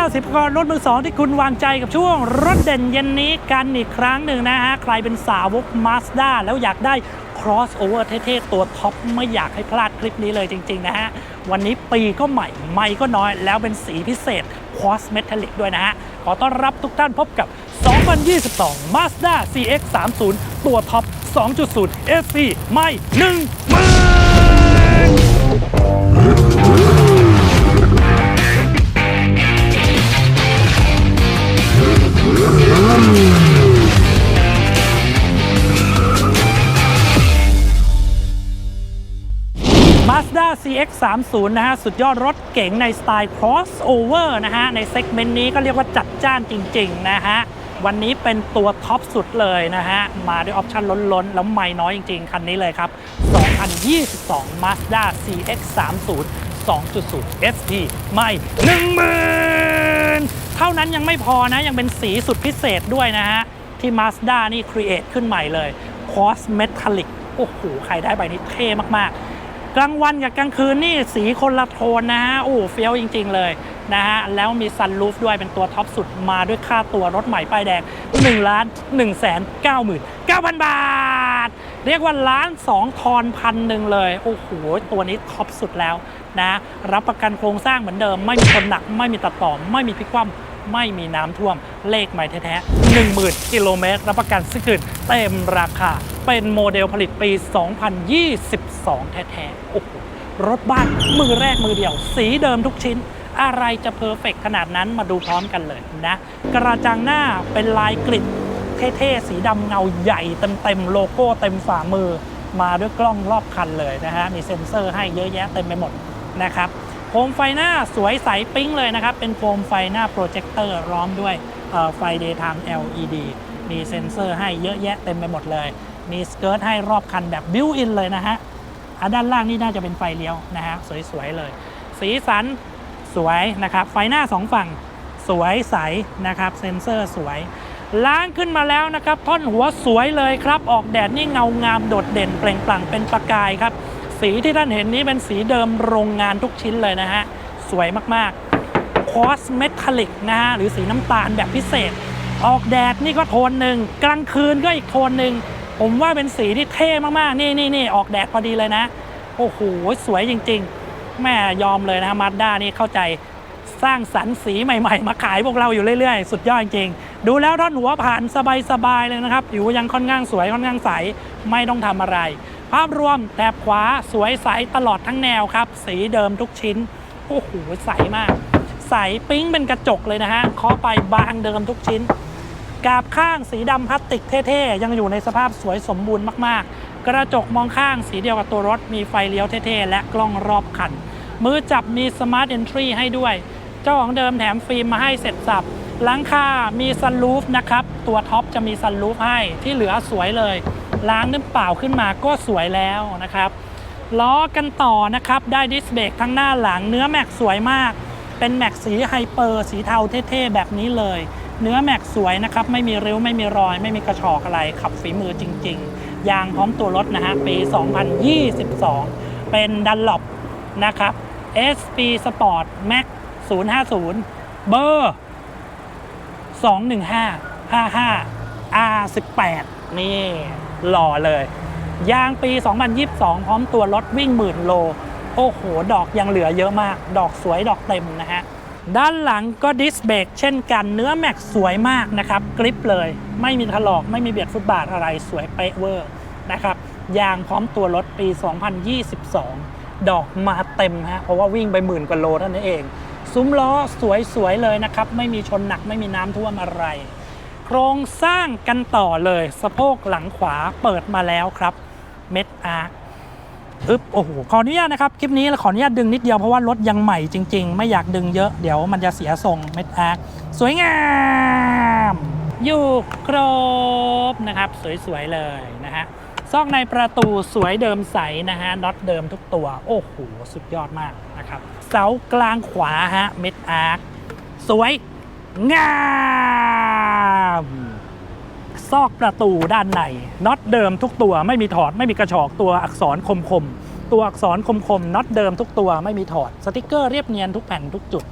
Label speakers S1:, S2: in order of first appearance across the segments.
S1: 90กรรถมือสองที่คุณวางใจกับช่วงรถเด่นเย็นนี้กันอีกครั้งหนึ่งนะฮะ ใครเป็นสาวก Mazda แล้วอยากได้ crossover เท่ๆ ตัวท็อป ไม่อยากให้พลาดคลิปนี้เลยจริง ๆ นะฮะ วันนี้ปีก็ใหม่ ไม่ก็น้อย แล้วเป็นสีพิเศษ cross metallic ด้วยนะฮะ ขอต้อนรับทุกท่านพบกับ 2022 Mazda CX 3 0ตัวท็อป 2.0 SC ไม่1มือ X30 นะฮะ สุดยอดรถเก๋งในสไตล์ crossover นะฮะ ในเซกเมนต์นี้ก็เรียกว่าจัดจ้านจริง ๆ นะฮะ วันนี้เป็นตัวท็อปสุดเลยนะฮะ มาด้วยออปชันล้นๆ แล้วไม่น้อยจริง ๆ คันนี้เลยครับ 2022 Mazda CX30 2.0 ST ไม่10,000 เท่านั้นยังไม่พอนะ ยังเป็นสีสุดพิเศษด้วยนะฮะ ที่ Mazda นี่ create ขึ้นใหม่เลย Cross Metallic โอ้โห ใครได้ใบนี้เท่มากๆ กลางวันกับกลางคืนนี่สีคนละโทนนะฮะโอ้เฟี้ยวจริง ๆ เลยนะฮะ แล้วมีซันรูฟด้วยเป็นตัวท็อปสุดมาด้วยค่าตัวรถใหม่ป้ายแดง1ล้าน1แสน9หมื่น9,000 บาท เรียกว่าล้าน2ทอนพันหนึ่งเลย โอ้โห ตัวนี้ท็อปสุดแล้วนะ รับประกันโครงสร้างเหมือนเดิม ไม่มีคนหนัก ไม่มีตัดต่อ ไม่มีพลิกคว่ำ ไม่มีน้ำท่วม เลขใหม่แท้ๆ10,000 กิโลเมตร รับประกันซื้อคืนเต็มราคา เป็นโมเดลผลิตปี 2022 แท้ๆโอ้โหรถบ้านมือแรกมือเดียว สีเดิมทุกชิ้น อะไรจะเพอร์เฟกขนาดนั้นมาดูพร้อมกันเลยนะ กระจังหน้าเป็นลายกริดเท่ๆ สีดำเงาใหญ่เต็มๆ โลโก้เต็มฝ่ามือ มาด้วยกล้องรอบคันเลยนะฮะ มีเซ็นเซอร์ให้เยอะแยะเต็มไปหมดนะครับ โคมไฟหน้าสวยใสปิ้งเลยนะครับ เป็นโคมไฟหน้าโปรเจคเตอร์ล้อมด้วยไฟ daytime LED มีเซ็นเซอร์ให้เยอะแยะเต็มไปหมดเลย มีสเกิร์ตให้รอบคันแบบบิวอินเลยนะฮะอ่ด้านล่างนี่น่าจะเป็นไฟเลี้ยวนะฮะสวยๆเลย สีสันสวยนะครับ ไฟหน้าสองฝั่งสวยใสนะครับ เซ็นเซอร์สวย ล้างขึ้นมาแล้วนะครับ ท่อนหัวสวยเลยครับ ออกแดดนี่เงางามโดดเด่นเปล่งปลั่งเป็นประกายครับ สีที่ท่านเห็นนี้เป็นสีเดิมโรงงานทุกชิ้นเลยนะฮะ สวยมากๆคอสเมทัลลิกนะฮะ หรือสีน้ำตาลแบบพิเศษ ออกแดดนี่ก็โทนหนึ่ง กลางคืนก็อีกโทนหนึ่ง ผมว่าเป็นสีที่เท่มากๆ นี่นี่นี่ออกแดดพอดีเลยนะ โอ้โห สวยจริงๆ แม่ยอมเลยนะมาด้านี่เข้าใจสร้างสรรค์สีใหม่ๆ มาขายพวกเราอยู่เรื่อยๆ สุดยอดจริงๆ ดูแล้วท่อนหัวผ่านสบายๆเลยนะครับผิวยังค่อนข้างสวยค่อนข้างใส ไม่ต้องทำอะไร ภาพรวมแถบขวาสวยใสตลอดทั้งแนวครับ สีเดิมทุกชิ้น โอ้โห ใสมาก ใสปิ๊งเป็นกระจกเลยนะฮะเคาะไปบางเดิมทุกชิ้น กาบข้างสีดำพลาสติกเท่ๆ ยังอยู่ในสภาพสวยสมบูรณ์มากๆ กระจกมองข้างสีเดียวกับตัวรถ มีไฟเลี้ยวเท่ๆ และกล้องรอบคัน มือจับมีสมาร์ทเอนทรีให้ด้วย เจ้าของเดิมแถมฟิล์มมาให้เสร็จสับหลังคา มีซันรูฟนะครับ ตัวท็อปจะมีซันรูฟให้ที่เหลือสวยเลย ล้างน้ำเปล่าขึ้นมาก็สวยแล้วนะครับล้อกันต่อนะครับได้ดิสเบรกทั้งหน้าหลัง เนื้อแม็กสวยมาก เป็นแม็กสีไฮเปอร์สีเทาเท่ๆแบบนี้เลย เนื้อแม็กสวยนะครับ ไม่มีริ้วไม่มีรอย ไม่มีกระชอกอะไรขับฝีมือจริง ๆ ยางพร้อมตัวรถนะฮะปี 2022 เป็นดันล o ปนะครับ SP Sport Max 050 เบอร์ 215 55 R18 นี่ หล่อเลย ยางปี 2022 พร้อมตัวรถวิ่งหมื่นโล โอ้โห ดอกยังเหลือเยอะมาก ดอกสวยดอกเต็มนะฮะ ด้านหลังก็ดิสเบรกเช่นกันเนื้อแม็กสวยมากนะครับกริปเลย ไม่มีถลอกไม่มีเบียดฟุตบาทอะไรสวยเป๊ะเวอร์นะครับยางพร้อมตัวรถปี 2022 ดอกมาเต็มฮะเพราะว่าวิ่งไปหมื่นกว่าโลเท่านั้นเอง ซุ้มล้อสวยๆเลยนะครับ ไม่มีชนหนักไม่มีน้ำท่วมอะไร ครงสร้างกันต่อเลยสะโพกหลังขวาเปิดมาแล้วครับเม็ดอาร์อึ๊บโอ้โหขออนุญาตนะครับ คลิปนี้ขออนุญาตดึงนิดเดียวเพราะว่ารถยังใหม่จริง ๆ ไม่อยากดึงเยอะเดี๋ยวมันจะเสียทรงเม็ดอาร์สวยงาม อยู่ครบนะครับ สวยๆเลยนะฮะซอกในประตูสวยเดิมใสนะฮะน็อตเดิมทุกตัว โอ้โห สุดยอดมากนะครับ เสากลางขวาฮะเม็ดอาร์สวย งามซอกประตูด้านในน็อตเดิมทุกตัวไม่มีถอดไม่มีกระชอกตัวอักษรคมๆตัวอักษรคมๆน็อตเดิมทุกตัวไม่มีถอดสติกเกอร์เรียบเนียนทุกแผ่นทุกจุด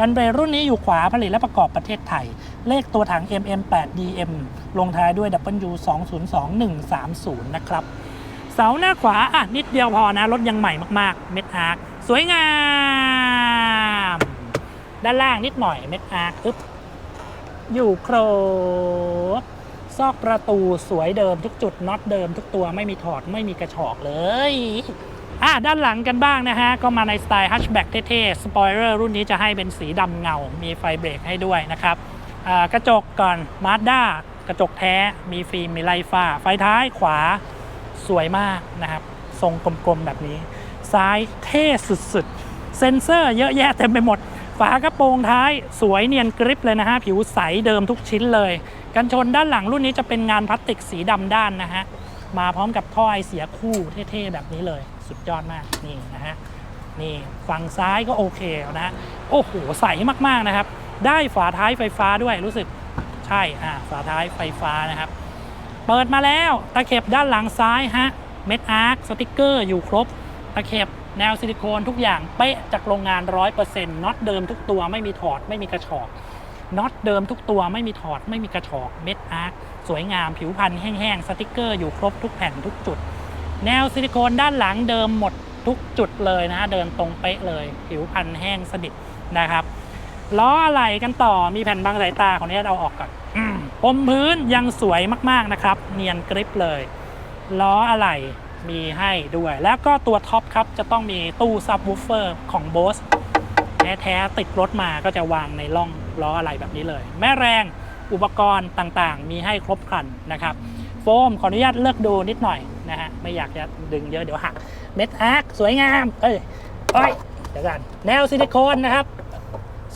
S1: รันเบรรุ่นนี้อยู่ขวาผลิตและประกอบประเทศไทย เลขตัวถัง MM8DM ลงท้ายด้วย W202130 นะครับ เสาหน้าขวาอะนิดเดียวพอนะ รถยังใหม่มาก ๆ เม็ดอาร์คสวยงาม ด้านล่างนิดหน่อยเม็ดอาร์คอึบอยู่ครบซอกประตูสวยเดิมทุกจุดน็อตเดิมทุกตัวไม่มีถอดไม่มีกระชอกเลยอะด้านหลังกันบ้างนะฮะ ก็มาในสไตล์ฮัชแบ็กเท่ๆสปอยเลอร์รุ่นนี้จะให้เป็นสีดำเงา มีไฟเบรกให้ด้วยนะครับกระจกก่อนมาสด้ากระจกแท้มีฟิล์มมีไลฟ้า ไฟท้ายขวาสวยมากนะครับ ทรงกลมๆแบบนี้ ซ้ายเท่สุดๆ เซ็นเซอร์เยอะแยะเต็มไปหมด ฝากระโปรงท้ายสวยเนียนกริปเลยนะฮะ ผิวใสเดิมทุกชิ้นเลย กันชนด้านหลังรุ่นนี้จะเป็นงานพลาสติกสีดำด้านนะฮะ มาพร้อมกับท่อไอเสียคู่เท่ๆแบบนี้เลย สุดยอดมากนี่นะฮะนี่ฝั่งซ้ายก็โอเคนะฮะโอ้โหใสมากๆนะครับ ได้ฝาท้ายไฟฟ้าด้วยรู้สึกใช่อ่าฝาท้ายไฟฟ้านะครับ เปิดมาแล้วตะเข็บด้านหลังซ้ายฮะเม็ดอาร์คสติกเกอร์อยู่ครบตะเข็บ แนวซิลิโคนทุกอย่างเป๊ะจากโรงงาน 100%น็อตเดิมทุกตัวไม่มีถอดไม่มีกระชอกน็อตเดิมทุกตัวไม่มีถอดไม่มีกระชอกเม็ดอาร์คสวยงามผิวพันธ์แห้งๆ สติกเกอร์อยู่ครบทุกแผ่นทุกจุด แนวซิลิโคนด้านหลังเดิมหมดทุกจุดเลยนะ เดินตรงเป๊ะเลย ผิวพันธ์แห้งสนิทนะครับล้ออะไรกันต่อมีแผ่นบังสายตาของนี้เอาออกก่อนอมพรมพื้นยังสวยมากๆนะครับ เนียนกริปเลย ล้ออะไร มีให้ด้วย แล้วก็ตัวท็อปครับจะต้องมีตู้ซับวูฟเฟอร์ของ Bose แท้ๆติดรถมาก็จะวางในร่องล้ออะไรแบบนี้เลย แม่แรงอุปกรณ์ต่างๆ มีให้ครบครันนะครับ โฟมขออนุญาตเลือกดูนิดหน่อยนะฮะไม่อยากจะดึงเยอะเดี๋ยวหักเม็ดอาร์คสวยงาม เอ้ยเอ้ยเดี๋ยวกันแนวซิลิโคนนะครับ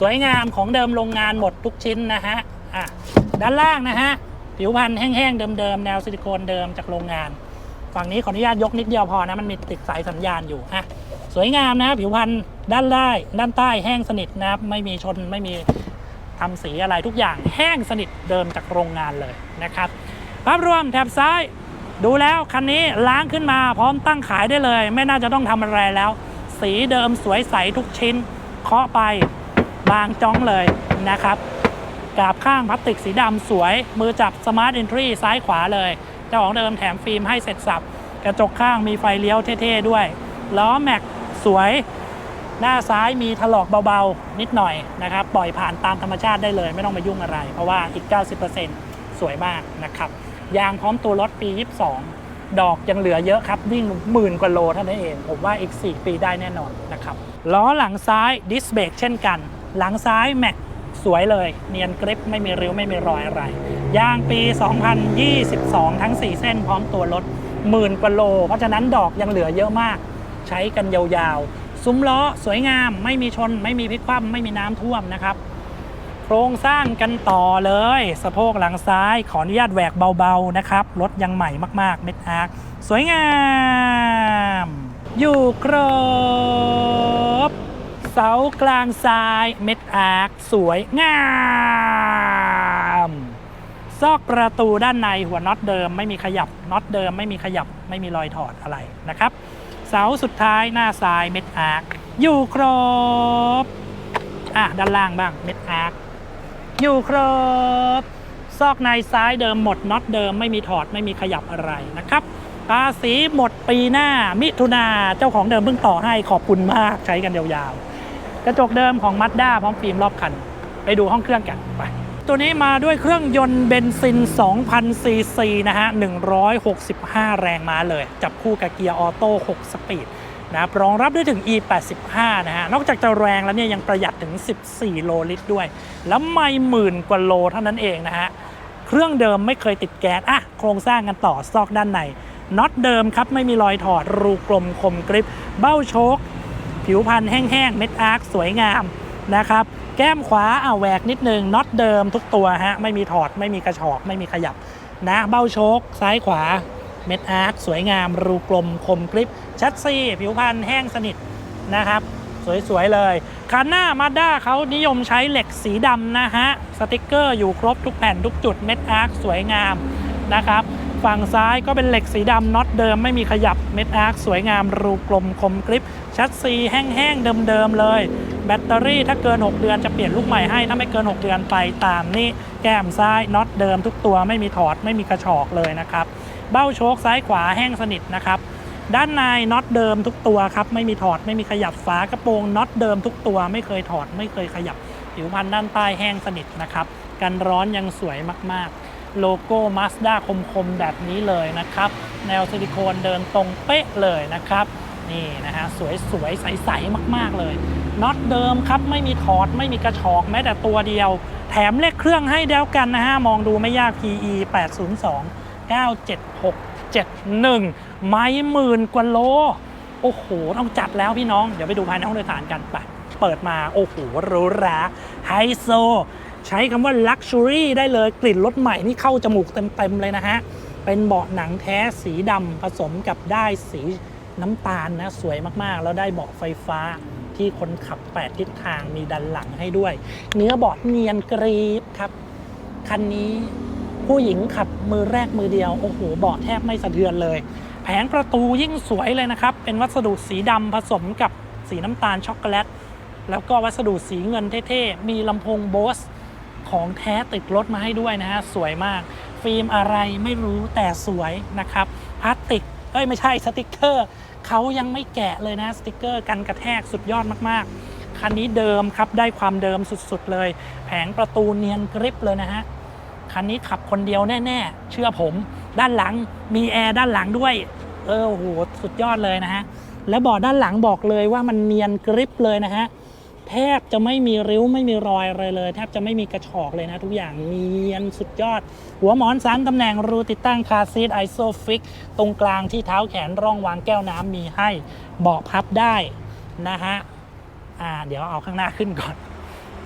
S1: สวยงามของเดิมโรงงานหมดทุกชิ้นนะฮะอะด้านล่างนะฮะผิวพันธ์แห้งๆเดิมๆแนวซิลิโคนเดิมจากโรงงาน ฝั่งนี้ขออนุญาตยกนิดเดียวพอนะ มันมีติดสายสัญญาณอยู่อะสวยงามนะ ผิวพันธ์ด้านล่างด้านใต้แห้งสนิทนะครับ ไม่มีชนไม่มีทำสีอะไรทุกอย่างแห้งสนิทเดิมจากโรงงานเลยนะครับภาพรวมแถบซ้ายดูแล้วคันนี้ล้างขึ้นมาพร้อมตั้งขายได้เลย ไม่น่าจะต้องทำอะไรแล้ว สีเดิมสวยใสทุกชิ้น เคาะไปบางจ้องเลยนะครับกราบข้างพลาสติกสีดำสวยมือจับ Smart Entry ซ้ายขวาเลย เจ้าของเดิมแถมฟิล์มให้เสร็จสับ กระจกข้างมีไฟเลี้ยวเท่ๆด้วย ล้อแม็กสวย หน้าซ้ายมีถลอกเบาๆ นิดหน่อยนะครับ ปล่อยผ่านตามธรรมชาติได้เลย ไม่ต้องมายุ่งอะไร เพราะว่าอีก 90%สวยมากนะครับ ยางพร้อมตัวรถปี 22 ดอกยังเหลือเยอะครับ วิ่งหมื่นกว่าโลเท่านั้นเอง ผมว่าอีก 4 ปีได้แน่นอนนะครับ ล้อหลังซ้ายดิสเบรกเช่นกัน หลังซ้ายแม็ก สวยเลย เนียนกริปไม่มีริ้วไม่มีรอยอะไร ยางปี 2022 ทั้ง 4 เส้นพร้อมตัวรถหมื่นกว่าโล เพราะฉะนั้นดอกยังเหลือเยอะมาก ใช้กันยาวๆ ซุ้มล้อสวยงาม ไม่มีชน ไม่มีพลิกคว่ำไม่มีน้ำท่วมนะครับ โครงสร้างกันต่อเลย สะโพกหลังซ้าย ขออนุญาตแหวกเบาๆนะครับ รถยังใหม่มากๆ เม็ดอาร์คสวยงาม อยู่ครบ เสากลางซ้ายเม็ดอาร์คสวยงาม ซอกประตูด้านในหัวน็อตเดิมไม่มีขยับน็อตเดิมไม่มีขยับไม่มีรอยถอดอะไรนะครับ เสาสุดท้ายหน้าซ้ายเม็ดอาร์คอยู่ครบอะด้านล่างบ้างเม็ดอาร์คอยู่ครบ ซอกในซ้ายเดิมหมดน็อตเดิมไม่มีถอดไม่มีขยับอะไรนะครับภาษีหมดปีหน้ามิถุนาเจ้าของเดิมเพิ่งต่อให้ขอบคุณมากใช้กันยาวๆ กระจกเดิมของ Mazda พร้อมฟิล์มรอบคัน ไปดูห้องเครื่องกันไป ตัวนี้มาด้วยเครื่องยนต์เบนซิน 2,000 ซีซีนะฮะ 165 แรงม้าเลย จับคู่กับเกียร์ออโต้ 6 สปีดนะครับรองรับได้ถึง E85 นะฮะ นอกจากจะแรงแล้วเนี่ยยังประหยัดถึง 14 โลลิตรด้วย แล้วไม่หมื่นกว่าโลเท่านั้นเองนะฮะ เครื่องเดิมไม่เคยติดแก๊ส อะ โครงสร้างกันต่อซอกด้านในน็อตเดิมครับ ไม่มีรอยถอดรูกลมคมกริปเบ้าโชค ผิวพันธ์แห้งๆ เม็ดอาร์คสวยงามนะครับ แก้มขวาอ่าแหวกนิดนึงน็อตเดิมทุกตัวฮะ ไม่มีถอด ไม่มีกระชอก ไม่มีขยับนะ เบ้าโชคซ้ายขวา เม็ดอาร์คสวยงาม รูกลมคมกริปชัดซีผิวพันธ์แห้งสนิทนะครับ สวย ๆ เลย คันหน้ามาด้าเขานิยมใช้เหล็กสีดำนะฮะ สติกเกอร์อยู่ครบทุกแผ่นทุกจุด เม็ดอาร์คสวยงามนะครับฝั่งซ้ายก็เป็นเหล็กสีดำน็อตเดิมไม่มีขยับเม็ดอาร์คสวยงามรูกลมคมกริป ชัดซีแห้งๆเดิมๆเลยเบตเตอรี่ถ้าเกิน 6 เดือนจะเปลี่ยนลูกใหม่ให้ ถ้าไม่เกิน 6 เดือนไปตามนี่แก้มซ้ายน็อตเดิมทุกตัวไม่มีถอดไม่มีกระชอกเลยนะครับ เบ้าโชคซ้ายขวาแห้งสนิทนะครับด้านในน็อตเดิมทุกตัวครับไม่มีถอดไม่มีขยับฝากระโปรงน็อตเดิมทุกตัวไม่เคยถอดไม่เคยขยับ ผิวพันธุ์ด้านใต้แห้งสนิทนะครับกันร้อนยังสวยมากๆ โลโก้ Mazda คมๆแบบนี้เลยนะครับ แนวซิลิโคนเดินตรงเป๊ะเลยนะครับ นี่นะฮะสวยๆใสๆมาก ๆ เลยน็อตเดิมครับไม่มีถอดไม่มีกระชอกแม้แต่ตัวเดียว แถมเลขเครื่องให้แล้วกันนะฮะ มองดูไม่ยาก PE 802 97671 ไม้หมื่นกว่าโล โอ้โห ต้องจัดแล้วพี่น้อง เดี๋ยวไปดูภายในห้องโดยสารกันไป เปิดมา โอ้โหหรูหราไฮโซ ใช้คำว่า Luxury ได้เลยกลิ่นรถใหม่นี่เข้าจมูกเต็ม ๆ เลยนะฮะ เป็นเบาะหนังแท้สีดำผสมกับได้สี น้ำตาลนะสวยมากๆ แล้วได้เบาะไฟฟ้าที่คนขับ 8 ทิศทางมีดันหลังให้ด้วย เนื้อเบาะเนียนกรีบครับคันนี้ผู้หญิงขับมือแรกมือเดียว โอ้โหเบาะแทบไม่สะเทือนเลย แผงประตูยิ่งสวยเลยนะครับ เป็นวัสดุสีดำผสมกับสีน้ำตาลช็อกโกแลตแล้วก็วัสดุสีเงินเท่ๆ มีลำโพงโบสของแท้ติดรถมาให้ด้วยนะฮะ สวยมาก ฟิล์มอะไรไม่รู้แต่สวยนะครับ พลาสติก เอ้ยไม่ใช่สติกเกอร์เขายังไม่แกะเลยนะสติกเกอร์กันกระแทกสุดยอดมากๆ คันนี้เดิมครับได้ความเดิมสุดๆเลย แผงประตูเนียนกริบเลยนะฮะคันนี้ขับคนเดียวแน่ๆ เชื่อผม ด้านหลังมีแอร์ด้านหลังด้วย เออโอ้โหสุดยอดเลยนะฮะ และเบาะด้านหลังบอกเลยว่ามันเนียนกริบเลยนะฮะ แทบจะไม่มีริ้วไม่มีรอยอะไรเลย แทบจะไม่มีกระชอกเลยนะ ทุกอย่างเนียนสุดยอด หัวหมอนสันตำแหน่งรูติดตั้งคาซีทไอโซฟิกตรงกลางที่เท้าแขนร่องวางแก้วน้ำมีให้เบาะพับได้นะฮะอ่าเดี๋ยวเอาข้างหน้าขึ้นก่อน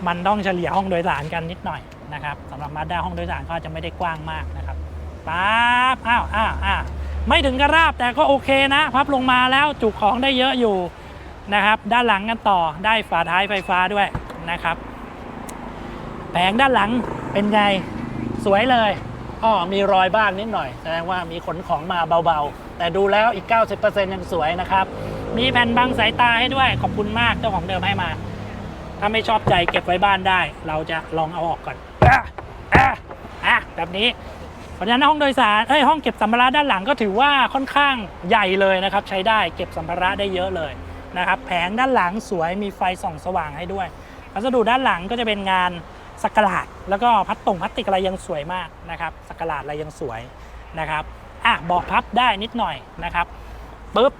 S1: มันต้องเฉลี่ยห้องโดยสารกันนิดหน่อยนะครับสำหรับมาด้าห้องโดยสารก็จะไม่ได้กว้างมากนะครับปั๊บอ้าวอ้าวอ้าวไม่ถึงกระราบแต่ก็โอเคนะ พับลงมาแล้วจุของได้เยอะอยู่ นะครับ ด้านหลังกันต่อได้ฝาท้ายไฟฟ้าด้วยนะครับ แผงด้านหลังเป็นไงสวยเลยอ้อมีรอยบ้างนิดหน่อย แสดงว่ามีขนของมาเบาๆ แต่ดูแล้วอีก 90%ยังสวยนะครับ มีแผ่นบังสายตาให้ด้วย ขอบคุณมากเจ้าของเดิมให้มา ถ้าไม่ชอบใจเก็บไว้บ้านได้ เราจะลองเอาออกก่อนอะอะอะแบบนี้เพราะฉะนั้นห้องโดยสารเอ้ยห้องเก็บสัมภาระด้านหลังก็ถือว่าค่อนข้างใหญ่เลยนะครับ ใช้ได้เก็บสัมภาระได้เยอะเลย นะครับแผงด้านหลังสวยมีไฟส่องสว่างให้ด้วยวัสดุด้านหลังก็จะเป็นงานสกกลาดแล้วก็พัดตรงพลาสติกอะไรยังสวยมากนะครับสกกลาดอะไรยังสวยนะครับอะบาะพับได้นิดหน่อยนะครับปุ๊บ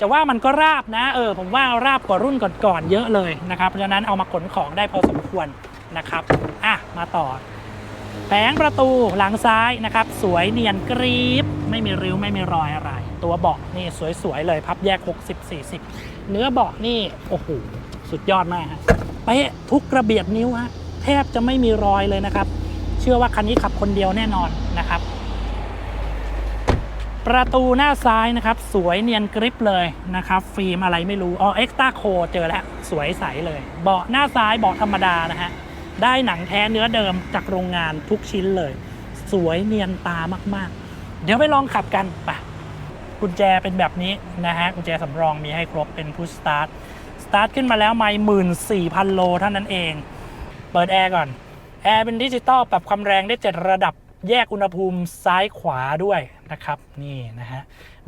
S1: จะว่ามันก็ราบนะเออผมว่าราบกว่ารุ่นก่อนๆเยอะเลยนะครับเพราะฉะนั้นเอามาขนของได้พอสมควรนะครับอะมาต่อ แผงประตูหลังซ้ายนะครับ สวยเนียนกรีบไม่มีริ้วไม่มีรอยอะไร ตัวเบาะนี่สวยๆเลยพับแยก 60-40 เนื้อเบาะนี่โอ้โหสุดยอดมากฮะเป๊ะทุกกระเบียดนิ้วฮะแทบจะไม่มีรอยเลยนะครับ เชื่อว่าคันนี้ขับคนเดียวแน่นอนนะครับ ประตูหน้าซ้ายนะครับ สวยเนียนกริปเลยนะครับ ฟิล์มอะไรไม่รู้อ๋อเอ็กซ์ต้าโคเจอแล้วสวยใสเลย เบาะหน้าซ้ายเบาะธรรมดานะฮะได้หนังแท้เนื้อเดิมจากโรงงานทุกชิ้นเลย สวยเนียนตามากๆ เดี๋ยวไปลองขับกันไป กุญแจเป็นแบบนี้นะฮะกุญแจสำรองมีให้ครบเป็นพุชสตาร์ทสตาร์ทขึ้นมาแล้วไม่หมื่นสี่พันโลเท่านั้นเอง เปิดแอร์ก่อนแอร์เป็นดิจิตอลปรับความแรงได้ 7 ระดับแยกอุณหภูมิซ้ายขวาด้วยนะครับนี่นะฮะ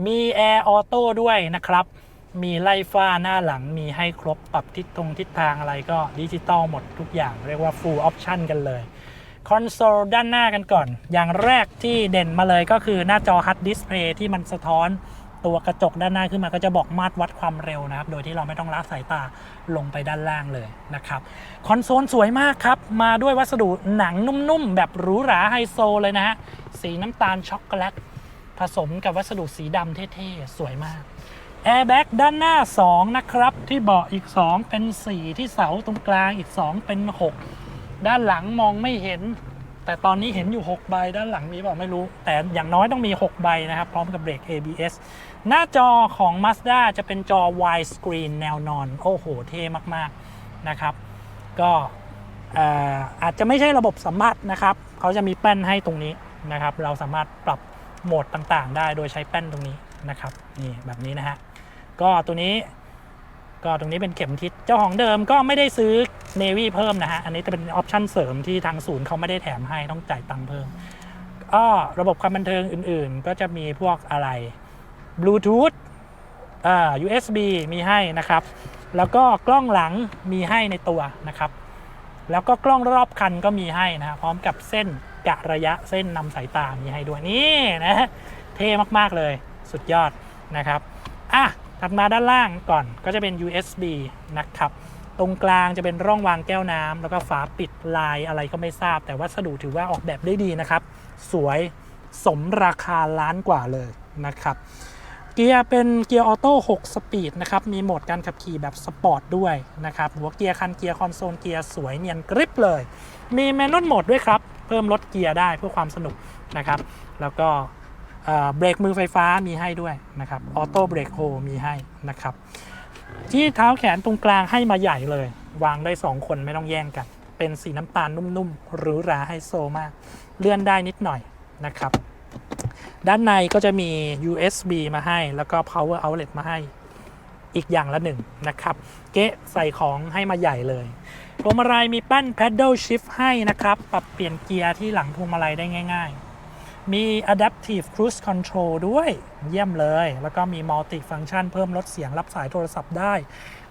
S1: มีแอร์ออโต้ด้วยนะครับมีไล่ฟ้าหน้าหลังมีให้ครบปรับทิศตรงทิศทางอะไรก็ดิจิตอลหมดทุกอย่างเรียกว่า full option กันเลย คอนโซลด้านหน้ากันก่อน อย่างแรกที่เด่นมาเลยก็คือหน้าจอ HUD Display ที่มันสะท้อนตัวกระจกด้านหน้าขึ้นมาก็จะบอกมาตรวัดความเร็วนะครับ โดยที่เราไม่ต้องละสายตาลงไปด้านล่างเลยนะครับ คอนโซลสวยมากครับ มาด้วยวัสดุหนังนุ่มๆ แบบหรูหราไฮโซเลยนะฮะ สีน้ำตาลช็อกโกแลตผสมกับวัสดุสีดำเท่ๆ สวยมากแอร์แบ็กด้านหน้า 2 นะครับ ที่เบาะอีก 2 เป็น 4 ที่เสาตรงกลางอีก 2 เป็น 6 ด้านหลังมองไม่เห็น แต่ตอนนี้เห็นอยู่ 6 ใบ ด้านหลังมีเปล่าไม่รู้ แต่อย่างน้อยต้องมี 6 ใบนะครับ พร้อมกับเบรก ABS หน้าจอของ Mazda จะเป็นจอ wide screen แนวนอน โอ้โห เท่มาก ๆ นะครับ ก็เอ่ออาจจะไม่ใช่ระบบสัมผัสนะครับ เขาจะมีแป้นให้ตรงนี้นะครับ เราสามารถปรับโหมดต่างๆ ได้โดยใช้แป้นตรงนี้นะครับ นี่แบบนี้นะฮะ ก็ตัวนี้ ก็ตรงนี้เป็นเข็มทิศเจ้าของเดิมก็ไม่ได้ซื้อ Navy เพิ่มนะฮะ อันนี้จะเป็นออปชั่นเสริมที่ทางศูนย์เขาไม่ได้แถมให้ต้องจ่ายตังค์เพิ่มก็ระบบความบันเทิงอื่นๆ ก็จะมีพวกอะไร Bluetooth อ่า USB มีให้นะครับ แล้วก็กล้องหลังมีให้ในตัวนะครับ แล้วก็กล้องรอบคันก็มีให้นะฮะพร้อมกับเส้นกะระยะเส้นนำสายตามีให้ด้วยนี่นะฮะเท่มากๆเลยสุดยอดนะครับอะ ถัดมาด้านล่างก่อนก็จะเป็น USB นะครับ ตรงกลางจะเป็นร่องวางแก้วน้ำแล้วก็ฝาปิดลายอะไรก็ไม่ทราบ แต่วัสดุถือว่าออกแบบได้ดีนะครับ สวยสมราคาล้านกว่าเลยนะครับ เกียร์เป็นเกียร์ออโต้ 6 สปีดนะครับ มีโหมดการขับขี่แบบสปอร์ตด้วยนะครับ หัวเกียร์คันเกียร์คอนโซลเกียร์สวยเนียนกริบเลย มีแมนนวลโหมดด้วยครับ เพิ่มลดเกียร์ได้เพื่อความสนุกนะครับ แล้วก็ เบรกมือไฟฟ้ามีให้ด้วยนะครับออโต้เบรกโฮมีให้นะครับ ที่เท้าแขนตรงกลางให้มาใหญ่เลย วางได้ 2 คนไม่ต้องแย่งกัน เป็นสีน้ำตาลนุ่มๆหรูหราไฮโซมาก เลื่อนได้นิดหน่อยนะครับ ด้านในก็จะมี USB มาให้แล้วก็ power outlet มาให้อีกอย่างละหนึ่งนะครับ เกะใส่ของให้มาใหญ่เลยพวงมาลัยมีปั้น paddle shift ให้นะครับ ปรับเปลี่ยนเกียร์ที่หลังพวงมาลัยได้ง่าย ๆ มี adaptive cruise control ด้วยเยี่ยมเลย แล้วก็มี multi function เพิ่มลดเสียงรับสายโทรศัพท์ได้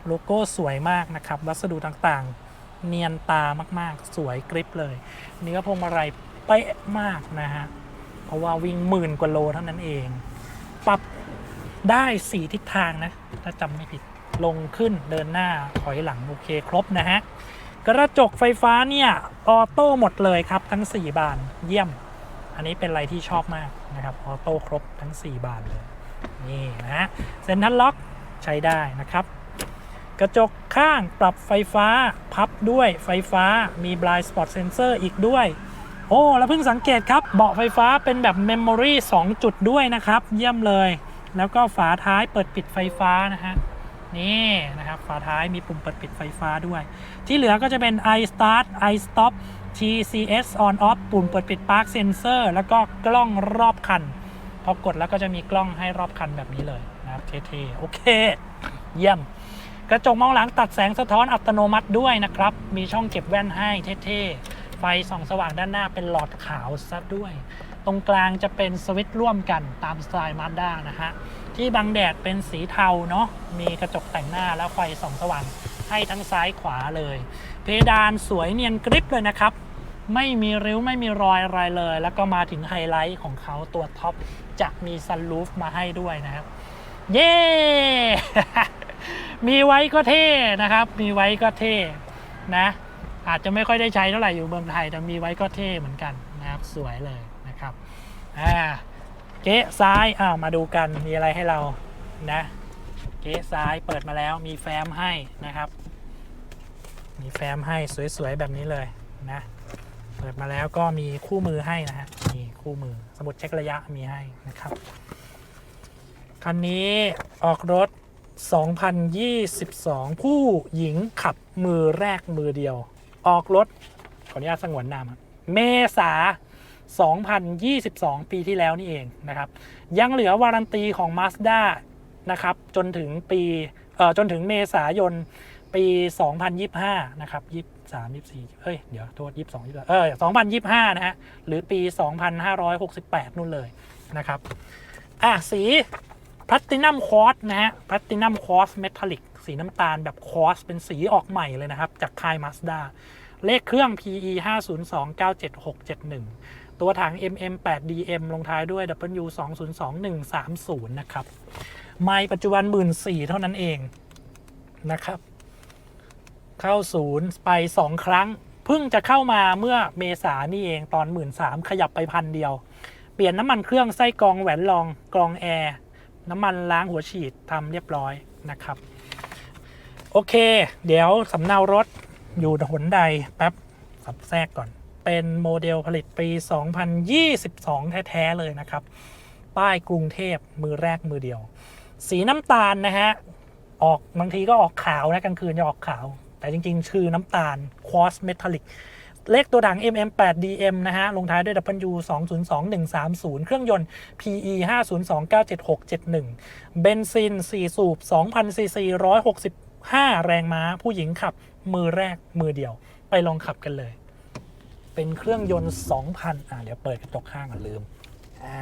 S1: โลโก้สวยมากนะครับ วัสดุต่างๆ เนียนตามากๆ สวยกริปเลย เนื้อพวงมาลัยเป๊ะมากนะฮะ เพราะว่าวิ่งหมื่นกว่าโลเท่านั้นเอง ปรับได้สีทิศทางนะ ถ้าจำไม่ผิดลงขึ้นเดินหน้าถอยหลัง โอเคครบนะฮะ กระจกไฟฟ้าเนี่ย ออโต้หมดเลยครับทั้ง 4 บานเยี่ยม อันนี้เป็นอะไรที่ชอบมากนะครับออโต้ครบทั้ง 4 บานเลย นี่นะฮะเซ็นทรัลล็อกใช้ได้นะครับ กระจกข้างปรับไฟฟ้าพับด้วยไฟฟ้ามี blind spot sensor อีกด้วย โอ้ แล้วเพิ่งสังเกตครับ เบาะไฟฟ้าเป็นแบบ Memory 2จุดด้วยนะครับ เยี่ยมเลย แล้วก็ฝาท้ายเปิดปิดไฟฟ้านะฮะนี่นะครับฝาท้ายมีปุ่มเปิดปิดไฟฟ้าด้วย ที่เหลือก็จะเป็น i start i stop TCS on off ปุ่มเปิดปิด park sensor แล้วก็กล้องรอบคัน พอกดแล้วก็จะมีกล้องให้รอบคันแบบนี้เลยนะครับเท่ๆโอเค เยี่ยม กระจกมองหลังตัดแสงสะท้อนอัตโนมัติด้วยนะครับ มีช่องเก็บแว่นให้เท่ๆ ไฟส่องสว่างด้านหน้าเป็นหลอดขาวซะด้วย ตรงกลางจะเป็นสวิตช์ร่วมกันตามสไตล์มาด้านะฮะที่บังแดดเป็นสีเทาเนาะมีกระจกแต่งหน้าแล้วไฟส่องสว่างให้ทั้งซ้ายขวาเลย เพดานสวยเนียนกริบเลยนะครับ ไม่มีริ้วไม่มีรอยอะไรเลย แล้วก็มาถึงไฮไลท์ของเขาตัวท็อปจะมีซันรูฟมาให้ด้วยนะครับ เย้ มีไว้ก็เท่นะครับ มีไว้ก็เท่นะ อาจจะไม่ค่อยได้ใช้เท่าไหร่อยู่เมืองไทยแต่มีไว้ก็เท่เหมือนกันนะครับ สวยเลยนะครับอ่าเก๊ซ้ายอ้าวมาดูกันมีอะไรให้เรานะ เก๊ซ้ายเปิดมาแล้วมีแฟ้มให้นะครับ มีแฟ้มให้สวยๆ แบบนี้เลยนะ เปิดมาแล้วก็มีคู่มือให้นะฮะนี่คู่มือสมุดเช็คระยะมีให้นะครับ คันนี้ออกรถ 2022 ผู้หญิงขับมือแรกมือเดียว ออกรถ ขออนุญาตสงวนนามเมษา 2022 ปีที่แล้วนี่เองนะครับ ยังเหลือวารันตีของ Mazda นะครับ จนถึงปี เอ่อ จนถึงเมษายน ปี 2025 นะครับ 23 24เอ้ย เดี๋ยว โทษ 22 23เออ2025 นะฮะ หรือปี 2568 นู่นเลยนะครับ อะ สีแพลตินัมคอร์สนะฮะแพลตินัมคอร์สเมทัลลิก สีน้ำตาลแบบคอร์สเป็นสีออกใหม่เลยนะครับ จากค่าย Mazda เลขเครื่อง PE 50297671 ตัวถัง MM8DM ลงท้ายด้วย W 202130 นะครับ ไม่ปัจจุบัน 14,000 เท่านั้นเองนะครับ เข้าศูนย์ไป 2 ครั้ง เพิ่งจะเข้ามาเมื่อเมษานี่เองตอน 13,000ขยับไปพันเดียว เปลี่ยนน้ำมันเครื่องไส้กรองแหวนรองกรองแอร์น้ำมันล้างหัวฉีดทำเรียบร้อยนะครับ โอเค เดี๋ยวสำเนารถอยู่หนใดแป๊บสับแทรกก่อน เป็นโมเดลผลิตปี 2022 แท้ ๆ เลยนะครับ ป้ายกรุงเทพมือแรกมือเดียว สีน้ำตาลนะฮะ ออกบางทีก็ออกขาวนะกลางคืนจะออกขาว แต่จริง ๆ ชื่อน้ำตาล Quartz Metallic เลขตัวถัง MM8DM นะฮะ ลงท้ายด้วย W 202130 เครื่องยนต์ PE 50297671เบนซิน 4 สูบ 2,000 ซีซี168 165 แรงม้า ผู้หญิงขับ มือแรก มือเดียว ไปลองขับกันเลย เป็นเครื่องยนต์ 2,000 อ่าเดี๋ยวเปิดกระจกข้างก่อนลืม อ่า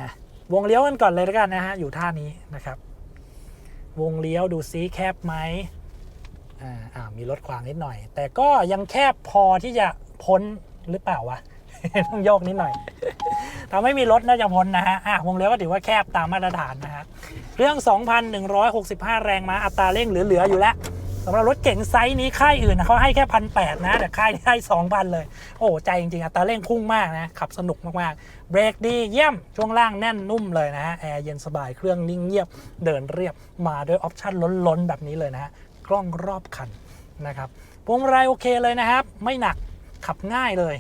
S1: วงเลี้ยวกันก่อนเลยแล้วกันนะฮะ อยู่ท่านี้นะครับ วงเลี้ยวดูซิแคบไหม อ่าอ่ามีรถขวางนิดหน่อย แต่ก็ยังแคบพอที่จะพ้นหรือเปล่าวะ ต้องโยกนิดหน่อยถ้าไม่มีรถน่าจะพ้นนะฮะอะวงเลี้วก็ถือว่าแคบตามมาตรฐานนะฮะเรื่อง 2,165 แรงม้าอัตราเร่งเหลือๆอยู่แล้วสำหรับรถเก๋งไซส์นี้ค่ายอื่นเขาให้แค่พันแนะ แต่ค่ายนี้ให้2,000เลย โอ้ใจจริงๆอัตราเร่งพุ่งมากนะ ขับสนุกมากๆ เบรกดีเยี่ยม ช่วงล่างแน่นนุ่มเลยนะฮะ แอร์เย็นสบายเครื่องนิ่งเงียบ เดินเรียบมาด้วยออปชั่นล้นๆ แบบนี้เลยนะฮะ กล้องรอบคันนะครับพวงมาลัยโอเคเลยนะครับ ไม่หนักขับง่ายเลย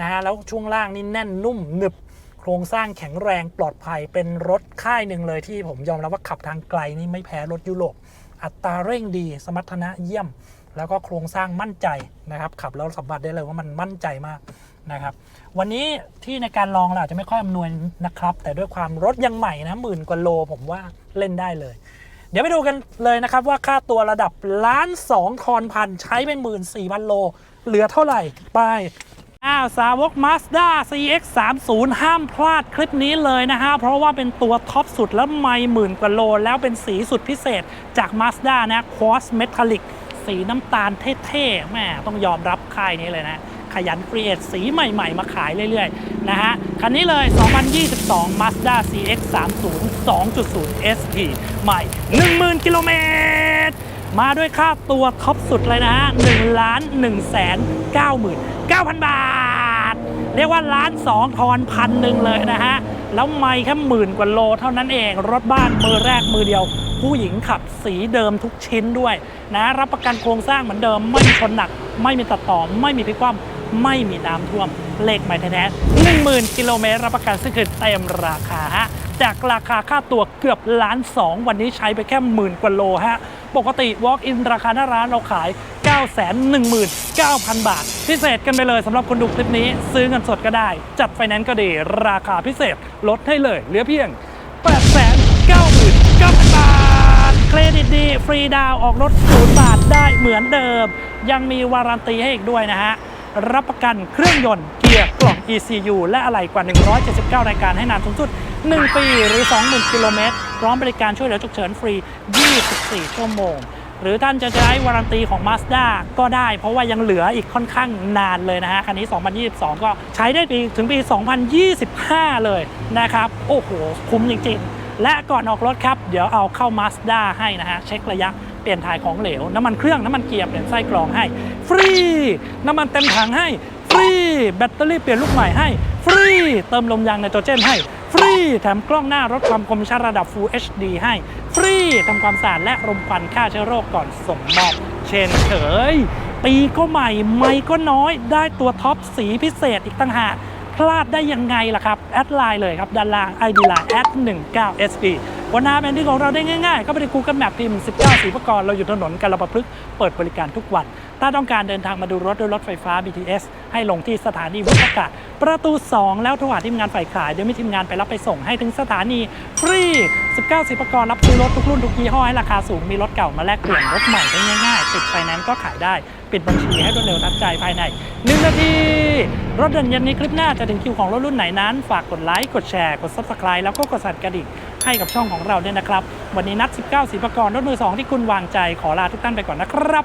S1: นะฮะแล้วช่วงล่างนี่แน่นนุ่มหนึบโครงสร้างแข็งแรงปลอดภัยเป็นรถค่ายหนึ่งเลยที่ผมยอมรับว่าขับทางไกลนี่ไม่แพ้รถยุโรปอัตราเร่งดี สมรรถนะเยี่ยม แล้วก็โครงสร้างมั่นใจนะครับ ขับแล้วสัมผัสได้เลยว่ามันมั่นใจมากนะครับ วันนี้ที่ในการลองเราอาจจะไม่ค่อยอำนวยนะครับ แต่ด้วยความรถยังใหม่นะหมื่นกว่าโลผมว่าเล่นได้เลย เดี๋ยวไปดูกันเลยนะครับว่าค่าตัวระดับล้านสองทอนพันใช้ไปหมื่นสี่พันโล เหลือเท่าไหร่ไปอ้าวสาวก Mazda CX 3 0 ห้ามพลาดคลิปนี้เลยนะฮะ เพราะว่าเป็นตัวท็อปสุดแล้วไม่หมื่นกว่าโล แล้วเป็นสีสุดพิเศษจาก Mazda นะ Quartz Metallic สีน้ำตาลเท่ๆแม่ต้องยอมรับค่ายนี้เลยนะ ขยันครีเอทสีใหม่ๆ มาขายเรื่อยๆ นะฮะ คันนี้เลย 2022 Mazda CX 3 0 2.0 SP ใหม่ 10,000 กิโลเมตร มาด้วยค่าตัวท็อปสุดเลยนะฮะ1ล้าน1แสน9หมื่น9,000 บาท เรียกว่าล้านสองทอนพันหนึ่งเลยนะฮะ แล้วไม่แค่หมื่นกว่าโลเท่านั้นเอง รถบ้านมือแรกมือเดียวผู้หญิงขับสีเดิมทุกชิ้นด้วยนะ รับประกันโครงสร้างเหมือนเดิม ไม่มีชนหนัก ไม่มีตัดต่อ ไม่มีพลิกคว่ำ ไม่มีน้ำท่วม เลขใหม่แท้ๆหนึ่งหมื่นกิโลเมตรรับประกันซึ่งคือเต็มราคาฮะจากราคาค่าตัวเกือบล้านสองวันนี้ใช้ไปแค่หมื่นกว่าโลฮะ ปกติ Walk in ราคาหน้าร้านเราขาย 919,000 บาท พิเศษกันไปเลยสำหรับคนดูคลิปนี้ ซื้อเงินสดก็ได้ จัดไฟแนนซ์ก็ดี ราคาพิเศษลดให้เลยเหลือเพียง 899,000 บาท เครดิตดี ฟรีดาวออกรถศูนย์บาทได้เหมือนเดิม ยังมีวารันตีให้อีกด้วยนะฮะ รับประกันเครื่องยนต์เกียร์กล่อง ECU และอะไหล่กว่า 179 รายการให้นานสูงสุด 1 ปีหรือ 20,000 กิโลเมตร พร้อมบริการช่วยเหลือฉุกเฉินฟรี 24 ชั่วโมง หรือท่านจะใช้วารันตีของ Mazda ก็ได้ เพราะว่ายังเหลืออีกค่อนข้างนานเลยนะฮะ คันนี้ 2022 ก็ใช้ได้ปีถึงปี 2025 เลยนะครับ โอ้โห คุ้มจริง ๆ และก่อนออกรถครับ เดี๋ยวเอาเข้า Mazda ให้นะฮะ เช็คระยะ ปลี่ยนถ่ายของเหลว น้ำมันเครื่อง น้ำมันเกียร์เปลี่ยนไส้กรองให้ ฟรี น้ำมันเต็มถังให้ ฟรี แบตเตอรี่เปลี่ยนลูกใหม่ให้ ฟรี เติมลมยางไนโตรเจนให้ ฟรี แถมกล้องหน้ารถความคมชัดระดับ Full HD ให้ ฟรี ทำความสะอาดและรมควันฆ่าเชื้อโรคก่อนส่งมอบ เช่นเคยปีก็ใหม่ ไม่ก็น้อย ได้ตัวท็อปสีพิเศษอีกตั้งหาก พลาดได้ยังไงล่ะครับ แอดไลน์เลยครับด้านล่าง ID line แอด19 SP วันหน้าแบนดี้ของเราได้ง่ายๆ ก็ไปใน Google Map พิมพ์ 19สีประกรเราอยู่ถนนกาลประพฤกษ์เปิดบริการทุกวัน ถ้าต้องการเดินทางมาดูรถด้วยรถไฟฟ้า BTS ให้ลงที่สถานีวุฒากาศประตู 2 แล้วโทรหาทีมงานฝ่ายขาย เดี๋ยวมีทีมงานไปรับไปส่งให้ถึงสถานีฟรี 19สีประกรรับซื้อรถทุกรุ่นทุกยี่ห้อให้ราคาสูง มีรถเก่ามาแลกเปลี่ยนรถใหม่ได้ง่ายๆ ติดไฟแนนซ์ก็ขายได้ ปิดบัญชีให้รวดเร็วทันใจภายใน 1 นาที รถเดินเย็นนี้คลิปหน้าจะถึงคิวของรถรุ่นไหนนั้น ฝากกดไลค์ กดแชร์ กด Subscribe แล้วก็กดสั่นกระดิ่งให้กับช่องของเราด้วยนะครับ วันนี้นัด 19สีประกรรถมือ2ที่คุณวางใจขอลาทุกท่านไปก่อนนะครับ